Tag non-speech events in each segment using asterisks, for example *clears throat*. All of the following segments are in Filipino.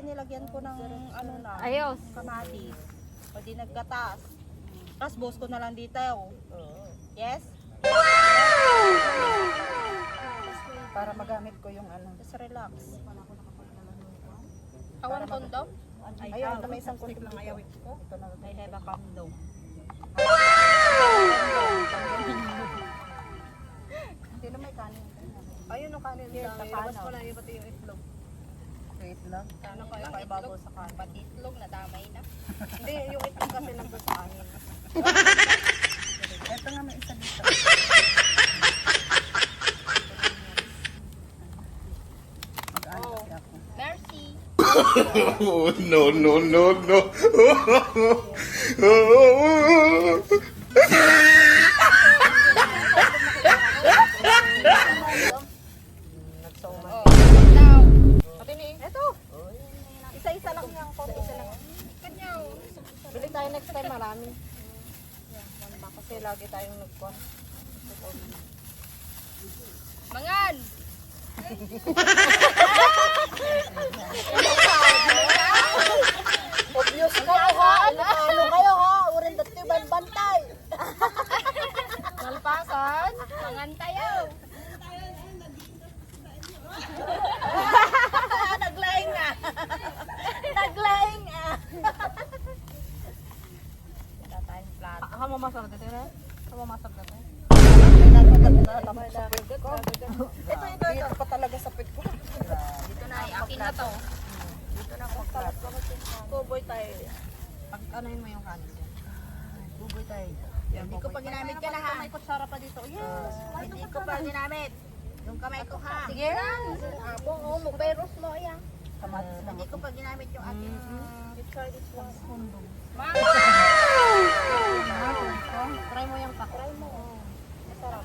kasi nilagyan ko ng ano na, Ayos. kamatis. O di nagkatas. Tapos buhos ko na lang dito. oh. Yes? Para magamit ko yung ano. Just relax. Awan kondom? I Ayun, have, may isang ko. Ito na I have a condom. Hindi na may kanin. Ayun ang kanin Yes, kanan. ko lang yung pati yung itlog. Wait lang. Ano kayo pa ibabaw sa kanin? Pati itlog, nadamay na. Hindi, yung itlog kasi nandun sa kanin. Ito nga may isa dito. Oh. Mercy. Oh, *laughs* no, no, no, no. *laughs* *laughs* Nagsoma. Oh, now. Pati ni, Ito. Isa-isa lang yan. Konti isa lang. kanyaw. Bili tayo next time marami. Kasi lagi tayong nagkuhan. Mangan! Obvious kayo ha! Ano kayo ha? Urin dati bantay. Malpasan. Mangan tayo. *laughs* Naglaing na. Naglaing ah. Ako mamasarap dito rin? Ako mamasarap dito? Ito, ito, ito. pa talaga sa pit ko. Dito na, akin na to. Dito na ako. Buboy tayo. Pag anuhin mo yung kanin. Buboy tayo. Hindi ko pa ginamit ka na ha. May kutsara pa dito. Yes. Hindi ko pa ginamit. Yung kamay ko ha. Sige. Abo, oh, mo peros mo yan. Kamatis lang. Hindi ko pa ginamit yung aking Try this one. Ma! Try mo yung pako. Try mo. oh. Masarap.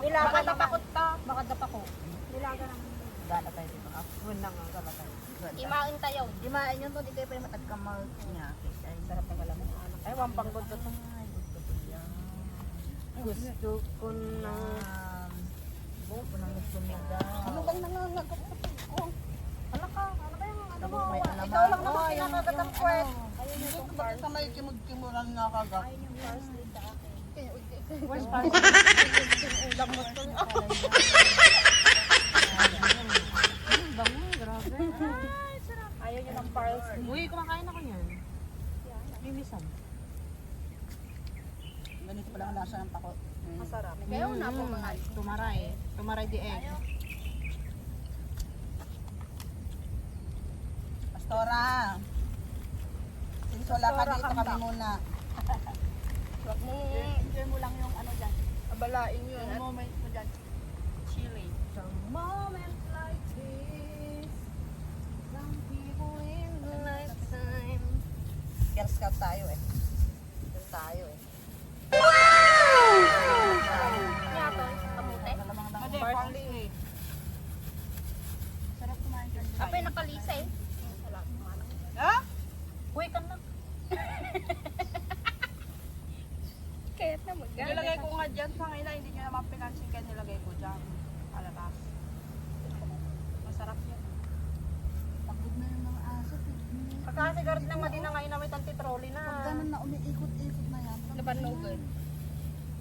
Nilaga Baka naman. napakot to. Baka dapa ko. Nilaga naman. Gala tayo dito. Ah, Yun lang ang gala tayo. Imain tayo. Imain yun to, di kayo pa yung matagkamal niya. Ay, sarap ng alam. Ay, wampang good to. Gusto ko yan. Gusto ko na. Ko nang sumigaw. Ano bang nangangagat ko? Ano ka? Ano ba yung ano mo? Ikaw lang naman kinakagat ang kwet. Bakit ka may kimod-kimuran nga parsley akin. Where's parsley? To. Ang bango, grabe. Ayaw nyo ng pearls. Uy, kumakain ako niyan. Limisan. Ganito pala ang lasa ng pako. Masarap. Kayo na po mga. Tumaray. Tumaray di egg. Pastora. Since wala ka dito kami muna. *laughs* Huwag mo. Enjoy mo lang yung ano dyan. Abalain yun. Yung moment mo dyan. chili. Some moments like this Some people in the lifetime Girl Scout tayo eh Girl tayo eh Kaya to, kamute. Parsley Sarap kumain ka Apay nakalisa eh. Ha? Uy ka na Kaya na maganda. Nilagay ko nga dyan sa ngayon hindi nyo naman pinansin kaya nilagay ko dyan Alabas Masarap yan Pagod na yung mga aso Kakasigarit lang nga din na ngayon na may tantitroli na Pag ganun na umiikot-ikot na yan Labanugan.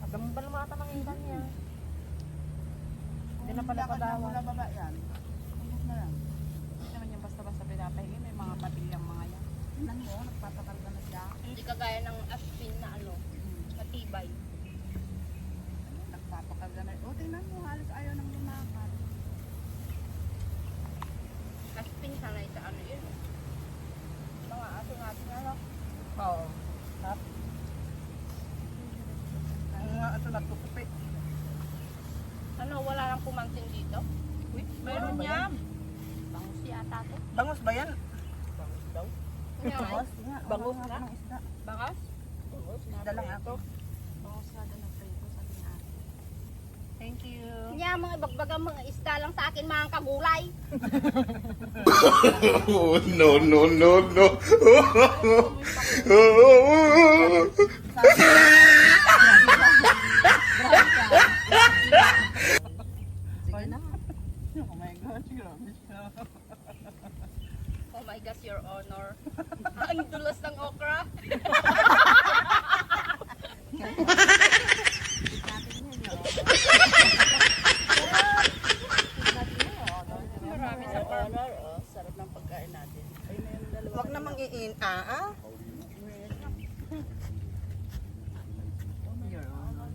Agam ba lumata ng ikan niya? Hindi na pala padawan. Wala baba yan. Ubus na yan. Hindi naman yung basta-basta pinapahingi. May mga patilyang mga yan. Tingnan mo, nagpatakal ka na siya. Hindi kagaya ng aspin na ano. Matibay. Nagpapakal ka na. O, tingnan mo, halos ayaw nang lumakad. Aspin sana sa ano yun. Mga ating-ating ano. Oo. Tap. Ang nga, ito natutupi. Ano, wala lang dito? Uy, Meron yan. Bangus yata to. Bangus ba yan? Bangus daw. Bangus? Bangus nga. Isda. Bangus? Isda lang ako. Bangus nga doon ang prito sa akin. Thank you. Kanya mga ibagbagang mga isda lang sa akin mga kagulay. Oh, *laughs* no, no, no, no. Sige na. Oh my God, grabe siya. Oh my God. Matigas, Your Honor. *laughs* Ang dulas ng okra. Marami sa farm. oh, sarap ng pagkain natin. Huwag namang iin. Ah, ah. Your Honor.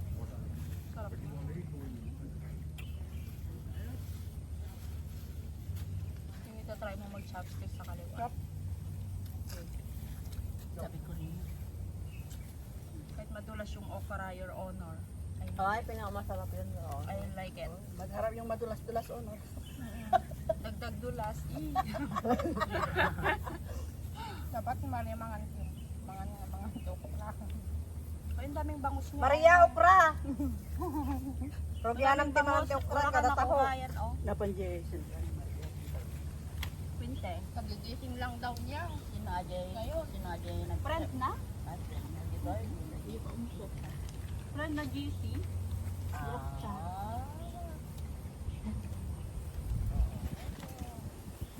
Yung ito, mag-chopstick sa kaliwa. Sabi ko rin. Kahit madulas yung okra, Your Honor. I, Ay, pinakamasarap yun. Oh. I like it. Magharap yung madulas-dulas oh, no? Dagdag dulas. Ih. *laughs* Dapat yung mga mga mga tukok na. Ay, ang daming bangus niya. Maria Opra. Progryanang timang ti Opra kada taho. Yan, Quinte. Kagigising lang daw niya. Sinajay. Ngayon. Sinajay Friend na? Hindi pa umusok. Friend na GC. Ah.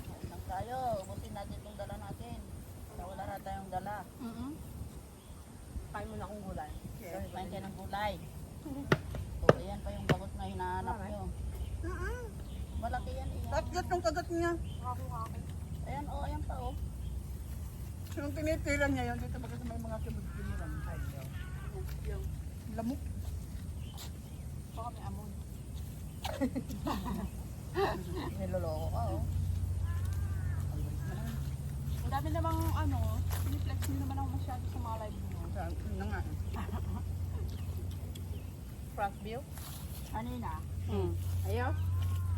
Kain lang tayo. Ubusin natin itong dala natin. Wala na tayong dala. Mm Kain mo na akong gulay. Kain kayo ng gulay. *laughs* O, ayan pa yung bagot na hinahanap nyo. Malaki yan, iyan. Kagat ng kagat niya. Ayan, o, ayan pa, o. Yung tinitira niya yun, dito sa may mga kimod-kimuran. Yung lamok. Baka may amon. *laughs* Niloloko ka, o. Ang dami namang ano, siniplex mo naman ako masyado sa mga live mo. Yun na nga. *laughs* Front view? Kanina. Hmm. Ayaw.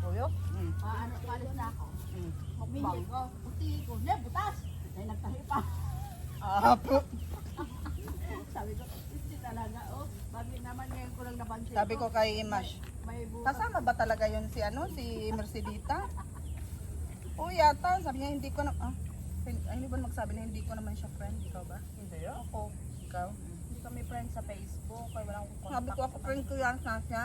Tuyo? Hmm. Ah, ano, kalis na ako. Hmm. Mukbang ko. Puti ko. Ne, butas. Ay, nagtahi pa. Ah, po. Sabi ko, hindi talaga, oh. Bagay naman ngayon ko lang napansin. Sabi ko kay Imash, kasama ba talaga yun si ano, si Mercedita? Oo yata, sabi niya hindi ko na, ah, hindi ba magsabi na hindi ko naman siya friend, ikaw ba? Hindi Ako. Ikaw? Hindi kami friends sa Facebook. Kaya wala akong contact. Sabi ko ako friend ko yan, Sasha.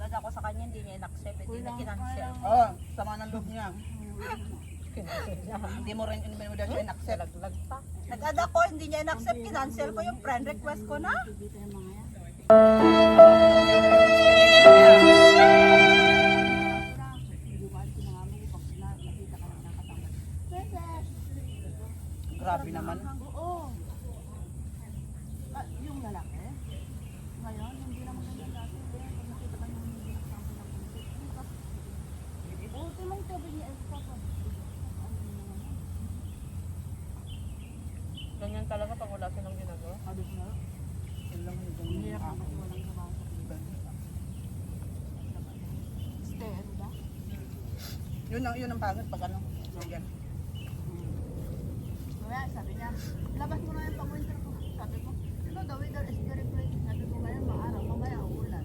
Nag-add ako sa kanya, hindi niya in-accept. Hindi niya kinansel. Oo, oh, sama ng loob niya. *laughs* Hindi mo rin, hindi mo daw siya in-accept. Nag-add ako, hindi niya in-accept. Kinansel ko yung friend request ko na. Dito yung mga yan. Grabe naman. Oo. Ah, yung lalaki, ngayon, hindi naman ganyan dati. Eh, pag nakita ka yung hindi nakasama ng pulis. Oo, tulong sabi niya, eh, papa. Ganyan talaga pag wala silang ginagawa. Sabi ko, Yun lang yung hindi ganyan. na kasi walang trabaho sa Pilipinas. Stay, ano ba? Yun ang, yun ang pangit pag ano. Ganyan. Kaya sabi niya, labas mo na yung pang-winter ko. Sabi ko, you know, the weather is very pretty. Sabi ko ngayon, maaraw, mamaya uulan.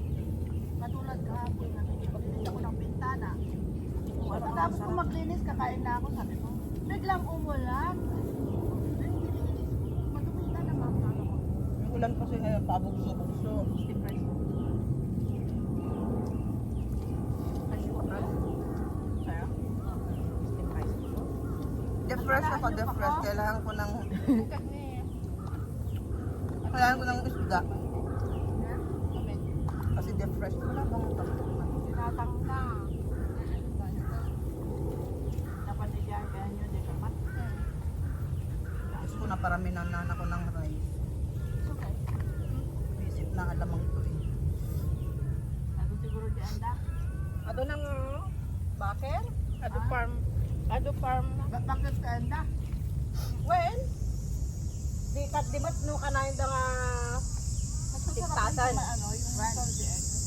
Katulad kahapon, nakikipaglinis ako ng bintana. Pagkatapos ko maglinis, kakain na ako. Sabi ko, biglang umulan. Ay, nilinis ko. Madumi na naman. Sabi ko, Yung ulan kasi ngayon, pabugso-bugso. Depressed ako, depressed. Kailangan ko ng, kailangan ko ng isda. Kasi depressed. Wala bang pagkakas? Tinatang na. Napatigyan kaya nyo, di mat. Gusto ko na paraminan ako ng rice. It's okay. Visit na alamang to eh. Sabi siguro di anda. Ado ng baker? Ado farm. Ado farm. Ba- bakit ka anda? Well, di kat di mat no kanain da nga Tiktasan. Ano,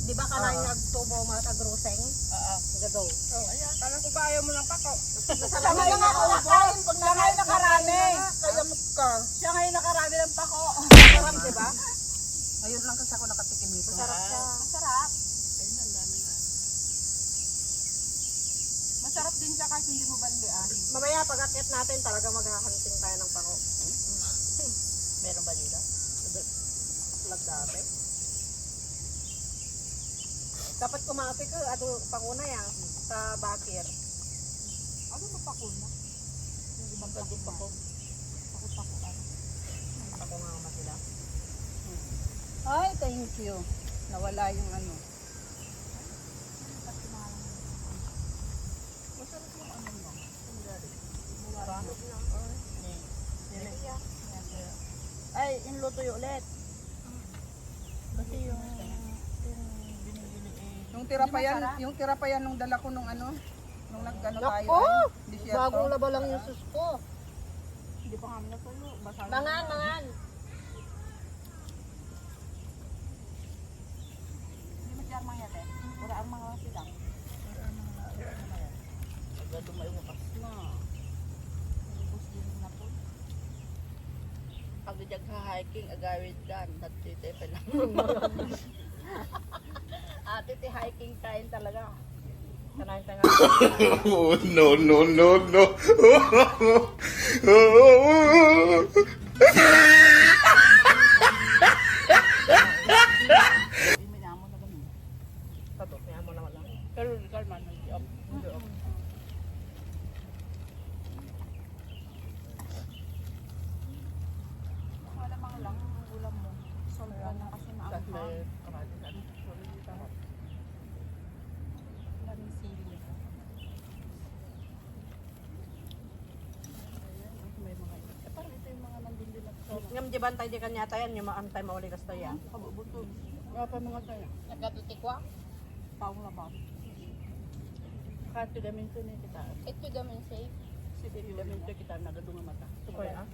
di ba kanain nagtubo mga kagruseng? Oo. Gado. Oh, ayan. Kala ko ba ayaw mo ng pako? Siya ngayon nakarami. Pag siya ngayon nakarami. Kaya ka. Siya ngayon nakarami ng pako. Sarap, di ba? Ngayon lang kasi ako nakatikim nito. Masarap siya. Masarap. Masarap din siya kahit hindi mo bandian. Mamaya pag akyat natin talaga maghahunting tayo ng pako. *laughs* Meron ba dito? Lagdabe. Dapat kumapit ko ato pako na yan sa bakir. Ano ba pako na? Yung ibang pako pako. Pako pako ano? Ako nga nga sila. Ay, thank you. Nawala yung ano. Masarap yung ano mo. Ay, inluto yung ulit. Kasi yung, yung eh. Tira pa yan, yung tira pa yan nung dala ko nung ano, nung nagano tayo. Nako! Bagong laba lang yung sus ko. Hindi pa kami natulo. Mangan, mangan. Hindi masyar mga yate. Wala ang mga sidang. Agad may wakas na. Ubus din na po. Pag dijag hiking agawid kan, natite pa lang. *laughs* Ate, ti hiking kain talaga. Kanain tanga. Oh, *laughs* no, no, no, no. *laughs* May namo na ganun. Tato, kaya mo naman lang. Pero kalman, hindi up. Hindi up. Wala mga lang ang ulam mo. Solve ka na kasi Tapos maamang. may karate sa sorry, dito ako. Maraming sili. May mga eh, parang ito yung mga nandun din at Ngam di bantay di kanya tayan, yung maantay mauli kas tayo. kabubuto. Wala pa mga tayo. Nagkatutikwa? Paong labaw. Kato damin to ni kita. Ito gamin safe. Sige, damin to kita nagadunga mata. Super ah.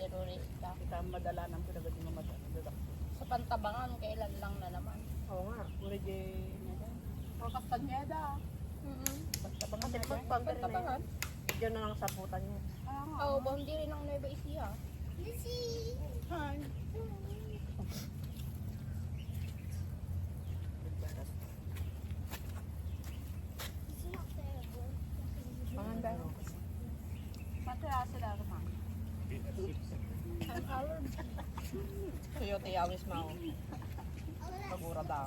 Terorista. Kita madala nang pinagadunga mata. Sa pantabangan, kailan lang na naman. Oo nga, puro di O kastanyeda. Mm-hmm. pag Pantabangan? Diyan na lang sa putan niya. Ah. Oo, oh, boundary ng Nueva Ecija. Hi. Sila naman. Tuyo tiyawis mao. Pagura daw.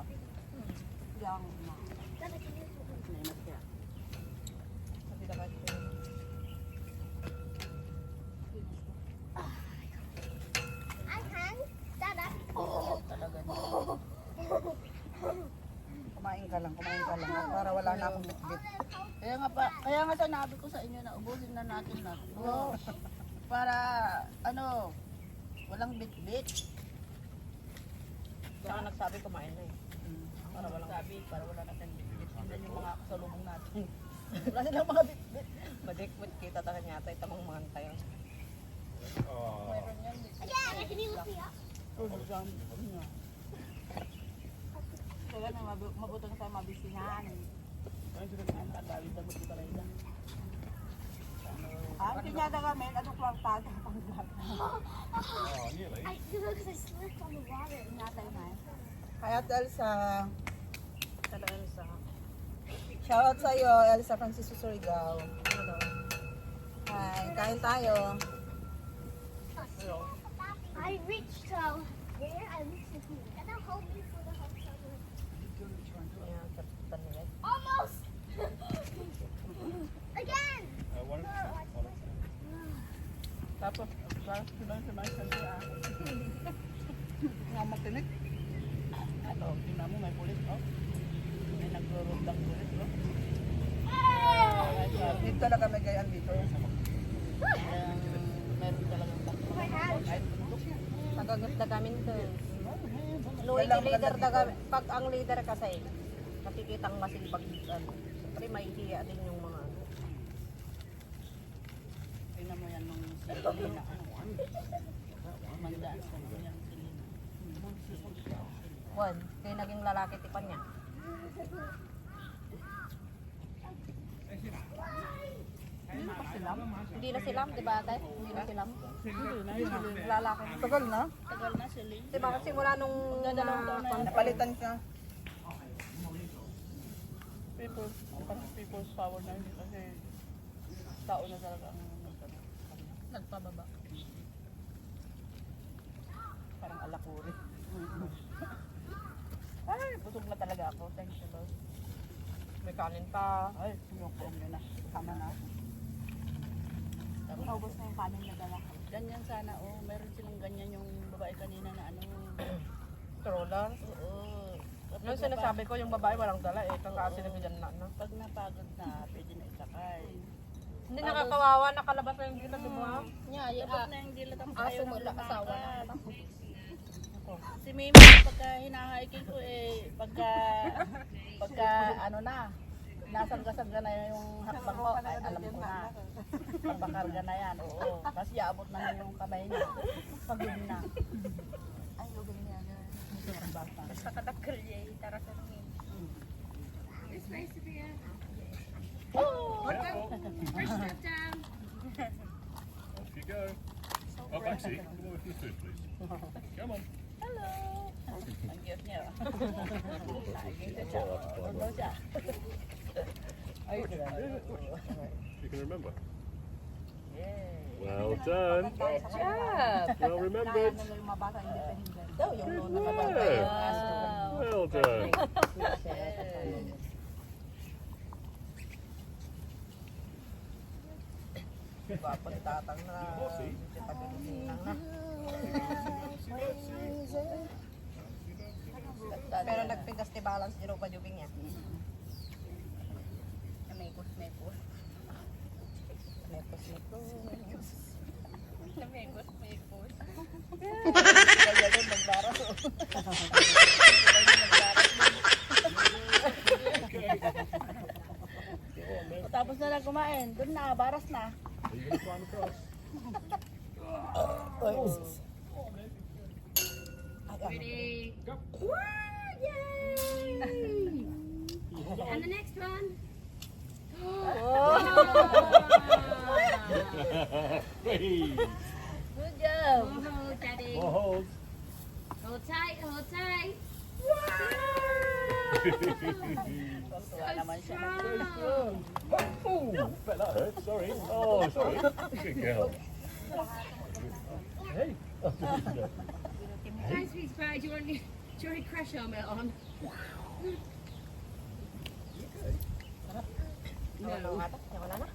Yang na. Nainat kaya. Kasi dapat Kumain ka lang. Para wala na akong bitbit. Kaya nga pa, kaya nga sinabi ko sa inyo na ubusin na natin na. Oo. Para ano, walang bit-bit. Saka nagsabi kumain na eh. Para walang sabi, para wala natin bit-bit. Tingnan yung mga kasalubong natin. *laughs* wala silang mga bit-bit. Madikwit kita tayo yata itamang mga tayo. Kaya na mabu- mabutang tayo mabisihan. Tagawid na buti pala ito. Ah, pinyada kami, ano kwarta sa panggap. I because I slipped on the water. Pinatay na eh. Hi, Ate Elsa. Talagang sa Shoutout sa iyo, Elsa Francisco Surigao. ano, Hi, kain tayo. I reached uh, where I reached the pool. And I'll hold you for the whole summer. yan, sa tanilay. Almost. Again. Tapos, parang silang sa mga sandi ah. Nga matinik. Ano, tingnan mo may pulis, oh. May nagro-roll pulis, oh. Dito talaga may gayaan dito. Meron talagang takbo. Nagagusta kami to. Wala Loyalty akong leader maganda daga, pag ang leader kasi, nakikita ang masipag, ano, siyempre may hiya din yung mga, ano. Tingnan mo yan nung silina. Mandaan sa mga yan silina. Juan, kaya naging lalaki tipan niya. Hindi na silam, di ba ate? Hindi na silam. Lalaki. Tagal na. Tagal na sila. Di ba kasi mula nung na, Napalitan ka. People's, parang people's power na hindi kasi tao na talaga. Nagpababa. Parang alakuri. *laughs* Ay, busog na talaga ako. Thank you, Lord. May kanin pa. Ay, ko yun na. Tama na. Naubos na yung kanin na dala ko. Ganyan sana, oh. Meron silang ganyan yung babae kanina na ano. *clears throat* Stroller. Oo. Kapag Yung sinasabi ko, yung babae walang dala eh. Kakaasi na bigyan na. Pag napagod na, pwede na isakay. Hindi nakakawawa, nakalabas na yung dito, di ba? Nya, Dapat na yung dilat ang aso mo asawa na. Si Mimi, pagka hinahiking ko eh, pagka, pagka ano na, nasangga-sangga na yung hakbang ko, ay alam ko na. Pagbakarga na yan, oo. Kasi abot na yung kamay niya. Pagod na. Ay, lugay niya. Basta kadakal niya, tara sa tingin. Off you go. Oh, Maxie, come over for the food, please. Come on. Ang cute niya. Laging siya siya. Ano siya? Ay, grabe. You can remember. Yay. Well done. Well remembered. Daw, yung noon nakabantay yung aso. Well done. Gwapo ni tatang na. Pagkakisinang na. Pero nagpigas ni balance zero pa jubing niya. Mekos, mekos. Nepos nito. Namegos, megos. Kaya doon nagbaras. Tapos na lang kumain, doon na, baras na. Are you going to climb across? Ready? And the next one. *laughs* hey! Good job. Oh, daddy. More holds. Hold tight, hold tight. *laughs* Tuwa naman siya. Oh, bet that hurt. Sorry. Oh, sorry. Good girl. Hey. Hi, sweet pie. Do you want, do you want a crash helmet on? Ano nga to? Yan wala na.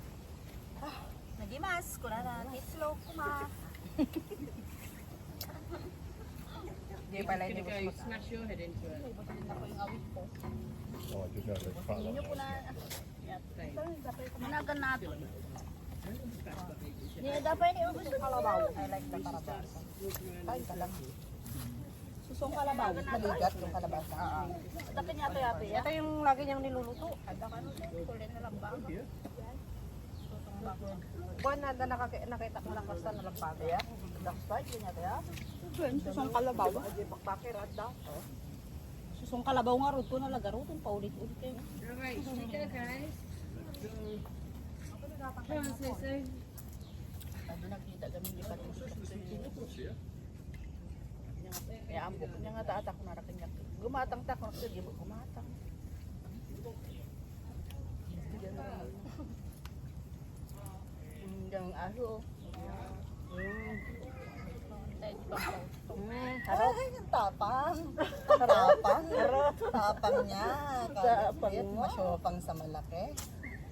Nagimas, kuna na. Slow kuma. Hindi pala hindi Gonna go smash your head into it. Oh, I just know there's quite a lot. Managan natin. Hindi, dapat yung gusto kalabaw. I like the kalabaw. Kain ka lang. Susong kalabaw. Maligat yung kalabasa. Dapat niya ito yate. Ito yung lagi niyang niluluto. Ada ka nun, kulin na lang ba? Buwan na na nakita ko lang basta nalampago. Ya, dak start yun yate ya. Susong kalabaw. Aji bakbakir at daw. Susong kalabaw nga rod ko na lagarutin. Paulit-ulit kayo. Alright, shake it, guys. Ano nakita kami pa rin. Kaya ang buko niya nga taatak na raking yak. Gumatang tak ko di mo gumatang. Yung aso. Harap. Ay, ang tapang. Tapang. Tapang niya. Tapang. Masyopang sa malaki.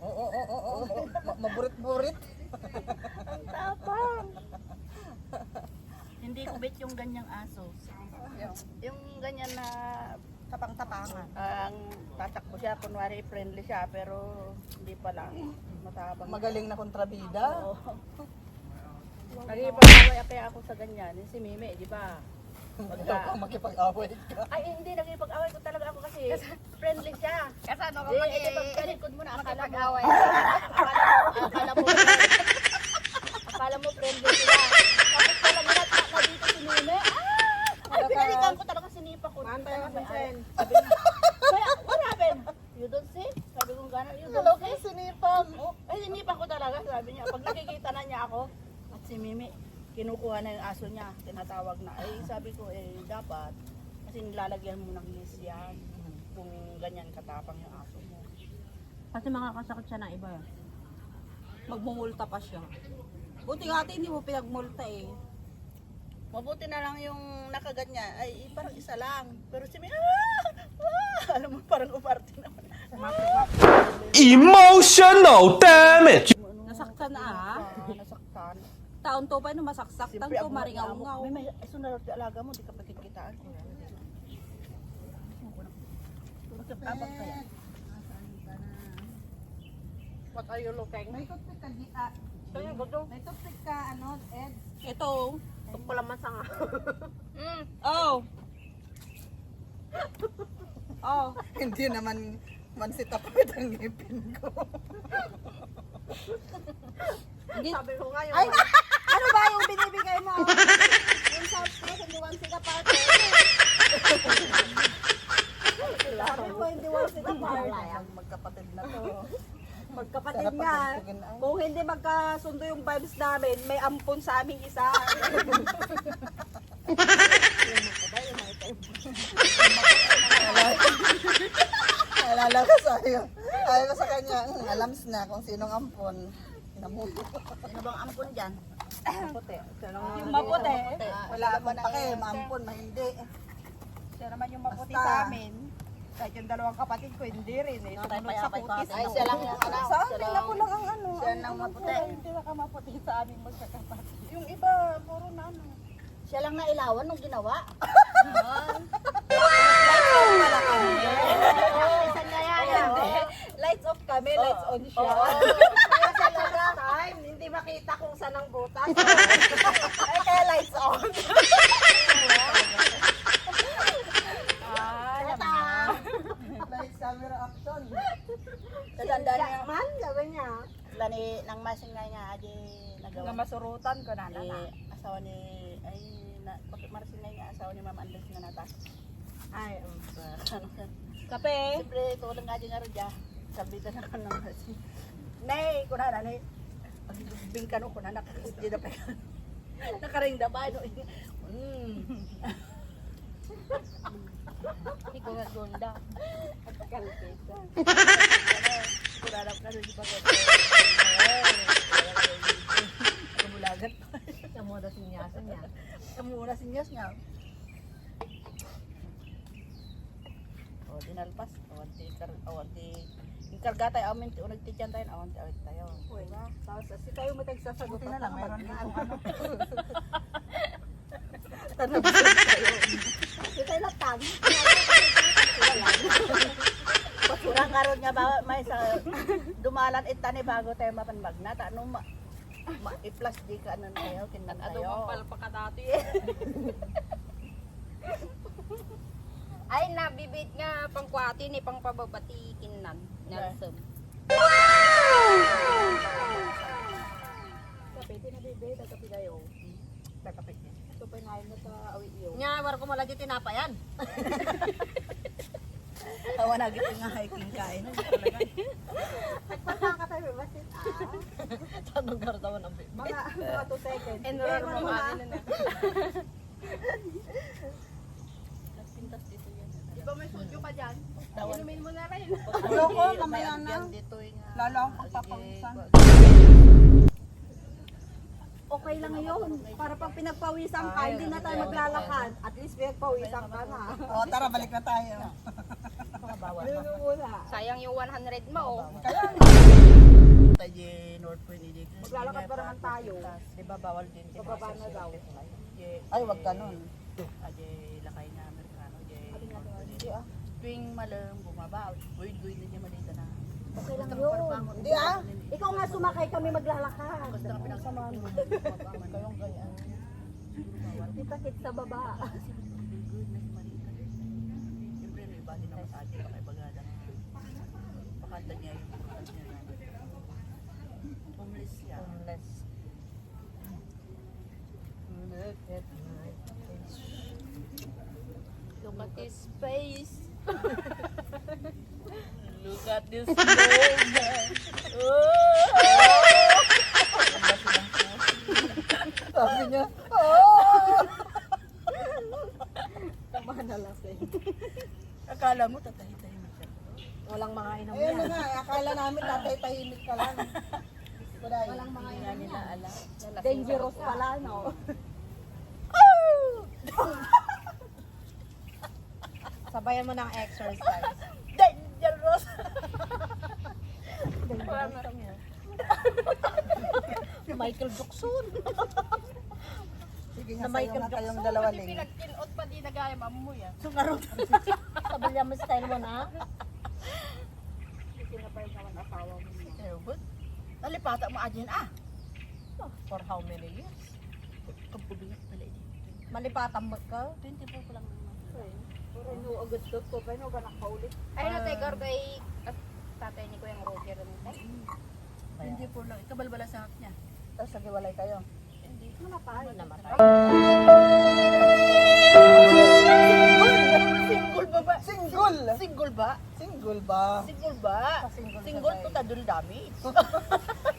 Oo, oo, oo, oo. Ma- Maburit-burit. Tapang. Hindi ko bet yung ganyang aso. Yung ganyan na Tapang-tapangan. ang tatakbo siya, kunwari friendly siya, pero hindi pala matabang. Magaling na kontrabida. Oo. Nagipag-away kaya ako sa ganyan, yung si Mimi, di ba? Ayaw kang makipag-away ka. Ay, hindi, nagipag-away ko talaga ako kasi friendly siya. Kasano Hindi, eh, pagkalikod mo na, akala mo, akala mo, akala mo, akala mo friendly sila. Tapos talaga na, na dito si Mimi, ah! Ay, pinalikan ko talaga sinipa ko. Ka, Vincent. Sabi niya, Kaya, what happened? You don't see? Sabi ko gano'n, you don't see? sinipam. Oh, ay, sinipan ko talaga, sabi niya. Pag nakikita na niya ako, at si Mimi, kinukuha na yung aso niya, tinatawag na. Ay, sabi ko, eh, dapat, kasi nilalagyan mo ng list yan, kung ganyan katapang yung aso mo. Kasi makakasakit siya ng iba. Magmumulta pa siya. Buti nga ate, hindi mo pinagmulta eh. Mabuti na lang yung nakaganyan, ay, parang isa lang. Pero si Mimi, ah! ah! Alam mo, parang umarte naman. Emotional damage. Nasaktan na ah. Ah, nasaktan. Taon to pa no masaksak tang to maringaw-ngaw. May may ay sunod na alaga mo, di ka pagkikitaan. Magkababag kaya. What are you looking? May toothpick ka, di, ah, Kaya gusto. may toothpick ka, ano, Ed? Ito. Ito pala masanga. *laughs* Oh. oh. *laughs* Hindi naman mansit ako *laughs* ang ngipin ko. Sabi ko nga yung Ay, ano ba yung binibigay mo? *laughs* yung South Coast, hindi one sila party. Sabi mo, hindi one sila party. Ang magkapatid na to. Magkapatid nga. Kung hindi magkasundo yung vibes namin, may ampon sa aming isa. Naalala ko sa'yo. Ayaw ko sa kanya, "Hmm, alams na kung sinong ampon. Sino bang ampon dyan? Puti. yung maputi. Wala akong pake, maampon, mahindi. Siya naman yung maputi Basta. sa amin. Kahit yung dalawang kapatid ko, hindi rin eh. Sumunod sa kutis. Ay, siya lang yung ano. Sa amin, lang- ako lang ang ano. Siya ang- lang ang maputi. Hindi na ka maputi sa amin magkakapatid. Yung iba, puro na ano. Siya lang na ilawan nung ginawa. *laughs* Lights off kami, lights on siya. *laughs* Kaya sa laga time, hindi makita kung saan ang butas. *laughs* Ay, kaya lights on. Like camera action. Tadanda niya. Man, sabi niya. Lani, nang masin nga niya, adi nagawa. Nga masurutan ko na na. Eh, asawa ni, ay, na, bakit marasin na yung asawa ni Ma'am Andres nga nata. Ay, um, Ano *laughs* ka? Kape. Siyempre, tulang nga dyan nga rin dyan. Sabi na naman ng masin. Nay, kuna na, nay. No, kuna na, hindi na pa. Nakaring da ba? No? Mm. Ko nga gunda. Kuna na ka rin ba? Kamulagat pa. namuda sinyasan niya. Kamuna sinyas nga. O, dinalpas. Awanti, awanti. Yung karga tayo, amin, o nagtityan tayo, awanti, awanti tayo. Diba? Tapos si tayo mo tagsasagot Buti na lang, meron na ano. *laughs* Hindi tayo natag. Kurang karon nga ba, may sa dumalan itani bago tayo mapanmagna. Ta, ano, ma, ma, i-plus di ka, ano na tayo, kinan tayo. Adobong palpa ka dati *laughs* Ay, nabibit nga pangkwati ni pang pababatikin nan. Nelson. Kape, tinabibit. Kape kayo. Niya. Ito pa yung na sa awi iyo. Nya, war ko malagi tinapayan. *laughs* Tawa na gitu nga hiking kain. Pagpasang ka tayo, basit ah. Tanong kartawan ang bit. Mga, mga 2 seconds. Enroll mo Eh, nga. ano na. *laughs* Pintas dito yan. Di ba may sudyo ka dyan? Inumin mo na rin. Ano ko, mamaya na. Dito yung Lalo akong pagpapawisan. Okay lang yun. Para pag pinagpawisan ka, hindi na tayo maglalakad. At least pinagpawisan ka na. O, tara, balik na tayo. Muna? Sayang yung 100 mo. Oh. Tayo North Point hindi. Maglalakad pa naman tayo. Di ba bawal din? Bababa na daw. Ay, wag ganun. Amerikano. Aje. Tuwing malam bumaba. Guid din niya malita na. Okay lang yun. Hindi ah. Ikaw nga sumakay kami maglalakad. Basta na pinagsamahan mo. Kayong ganyan. Hindi takit sa baba. Na. Siyempre, may iba din naman sa atin. Baka ibagada na. Pakanta niya yung pakanta niya. Homeless siya. Homeless. Look at his face. *laughs* Look at this moment. Sabi niya, *laughs* oh! Tama na lasing. Akala mo tatay-tayo na siya. Walang mga inom Ayun na nga, akala namin tatay tahimik ka lang. *laughs* Walang mga inom alam. Dangerous pala, no? Sabayan mo ng exercise. *laughs* Dangerous! Michael Jackson. Sige nga, Na sayo Michael kayong Jackson, dalawa ling. pinagkinot pa di nagaya mamu yan. So karon kabalya mo style mo na. Eh, good. Nalipata mo adyan ah. For how many years? Kapubigat pala ini. Malipatan mo ka? 24 ko lang naman. Ay, no, tay, kor kay at tatay ni Kuya Roger rin tay. 24 lang. Ikabalbala sa hak niya. Tapos nagiwalay kayo. Namatay. Namatay. Single ba ba? Single! Single ba? Single ba? Single ba? Single to tadul damage. *laughs*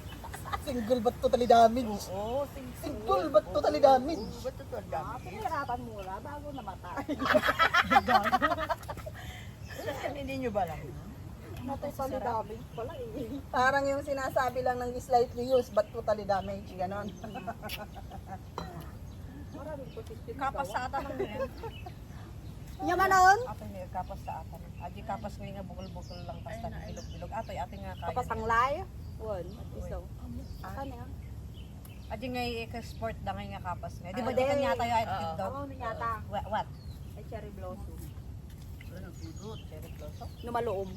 Single but totally damaged. Oo, single. Single but totally damaged. Ba't to damage? Pinahirapan mura bago namatay. Hindi nyo ba lang? Totally damage pala eh. Parang yung sinasabi lang ng slightly used but totally damaged. Ganon. Kapas sa ata ng ganyan. Yaman noon? Atoy may kapas sa ata. Aji kapas ngayon nga bukol-bukol lang basta bilog-bilog. Atoy ate nga kaya. Kapas ang lay. One. Isaw. Aji nga i-export da nga kapas nga. Di ba Ah, di ka di. niya tayo ay Oo. dog? Ano yata? What? Ay, cherry blossom. Cherry blossom? Numaloom.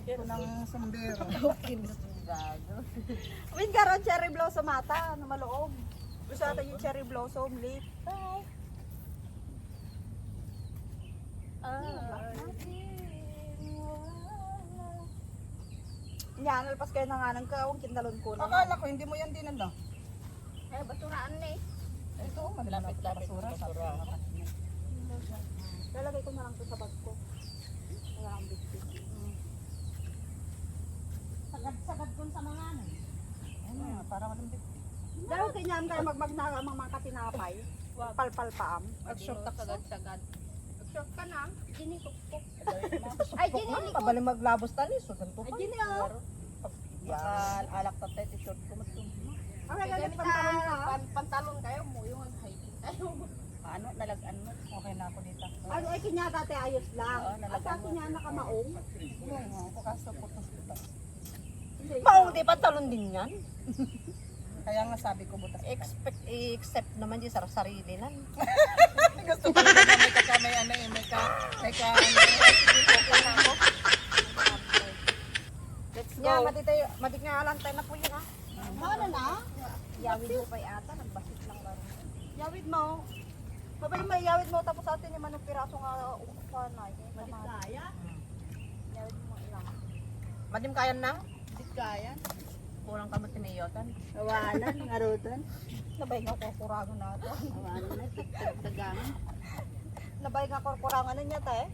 Ito ng sombrero. Win karon cherry blossom ata, numaloob. Gusto ata yung cherry blossom leaf. Yan, alpas kayo na nga ng kawang kindalon ko na. Akala ko hindi mo yan din ano. Ay, basuraan na eh. Ito, malapit lapit basura. Basura. Lalagay ko na lang to sa bag ko. Wala akong biscuit. Sagad-sagad kun sa mga ano. Ano, para walang bit. Daw kinyan kayo magmagnaga mga mga katinapay. Palpal paam. Mag-short ka sagad-sagad. Short ka na. Ginikukuk. Ay, ginilikuk. Kabali maglabos tani so ganito pa. Ay, gini ah. Bakal, alak ta tayo, t-shirt ko matum. Ang ka, pantalon ka. pan- pantalon kayo mo, yung hiking tayo. Ano, nalagan mo. Okay na ako dito. Ano ay kinyata te ayos lang. Oo, At sa kinya nakamaong. Yung, ako kaso putos ito. Paong di pantalon din yan. *laughs* Kaya nga sabi ko butas. Expect, except naman di sa sarili nan. *laughs* Gusto ko na may ka may ano eh, may ka, may ka, ano, okay na ako. Let's matik nga alam tayo na po yun ah. Ano na? Yawid mo pa ata, nagbasit lang laro. Yawid mo. Mabay may yawid mo tapos atin yung manong piraso nga ukuha na. Maligaya? Yawid mo ilang. Madim kayan na? Di kaya. Kulang ka matiniyotan. Awanan, ngarutan. Nabay nga ko kurago na ito. Awanan na, dagangan. Nabay nga ko kurangan na niya tayo.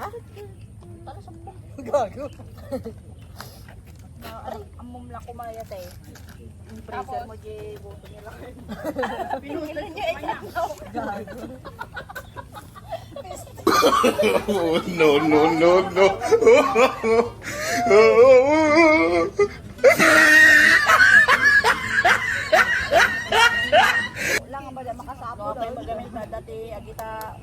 Ha? Tala sa mo. Gago. Ang mumla ko maya tayo. Freezer mo, Jay. Buto nila. *laughs* Pinulan niya eh. Oh, no, no, no, no. Lang ang bala makasabo. Okay, magamit na dati, agita